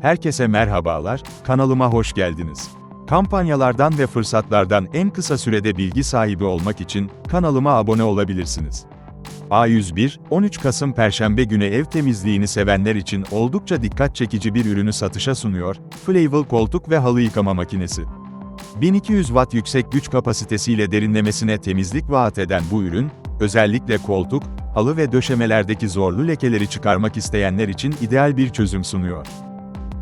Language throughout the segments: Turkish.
Herkese merhabalar, kanalıma hoş geldiniz. Kampanyalardan ve fırsatlardan en kısa sürede bilgi sahibi olmak için kanalıma abone olabilirsiniz. A101, 13 Kasım Perşembe günü ev temizliğini sevenler için oldukça dikkat çekici bir ürünü satışa sunuyor, Flavel koltuk ve halı yıkama makinesi. 1200 Watt yüksek güç kapasitesiyle derinlemesine temizlik vaat eden bu ürün, özellikle koltuk, halı ve döşemelerdeki zorlu lekeleri çıkarmak isteyenler için ideal bir çözüm sunuyor.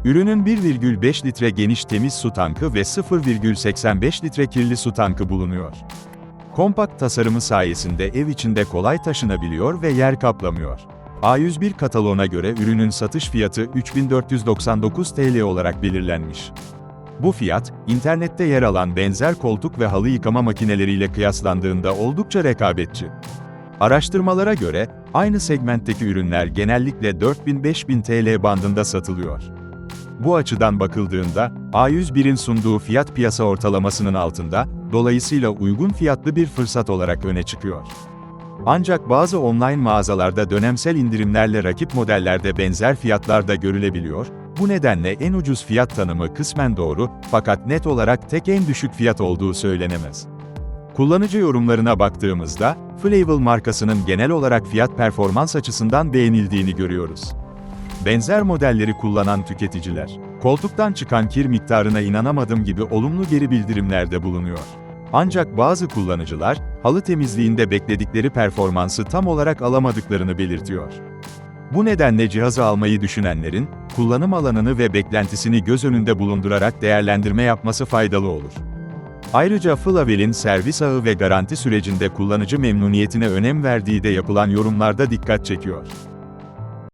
Ürünün 1,5 litre geniş temiz su tankı ve 0,85 litre kirli su tankı bulunuyor. Kompakt tasarımı sayesinde ev içinde kolay taşınabiliyor ve yer kaplamıyor. A101 kataloğuna göre ürünün satış fiyatı 3499 TL olarak belirlenmiş. Bu fiyat, internette yer alan benzer koltuk ve halı yıkama makineleriyle kıyaslandığında oldukça rekabetçi. Araştırmalara göre, aynı segmentteki ürünler genellikle 4000-5000 TL bandında satılıyor. Bu açıdan bakıldığında, A101'in sunduğu fiyat piyasa ortalamasının altında, dolayısıyla uygun fiyatlı bir fırsat olarak öne çıkıyor. Ancak bazı online mağazalarda dönemsel indirimlerle rakip modellerde benzer fiyatlar da görülebiliyor, bu nedenle en ucuz fiyat tanımı kısmen doğru, fakat net olarak tek en düşük fiyat olduğu söylenemez. Kullanıcı yorumlarına baktığımızda, Flavel markasının genel olarak fiyat performans açısından beğenildiğini görüyoruz. Benzer modelleri kullanan tüketiciler, koltuktan çıkan kir miktarına inanamadım gibi olumlu geri bildirimlerde bulunuyor. Ancak bazı kullanıcılar, halı temizliğinde bekledikleri performansı tam olarak alamadıklarını belirtiyor. Bu nedenle cihazı almayı düşünenlerin, kullanım alanını ve beklentisini göz önünde bulundurarak değerlendirme yapması faydalı olur. Ayrıca Flavel'in servis ağı ve garanti sürecinde kullanıcı memnuniyetine önem verdiği de yapılan yorumlarda dikkat çekiyor.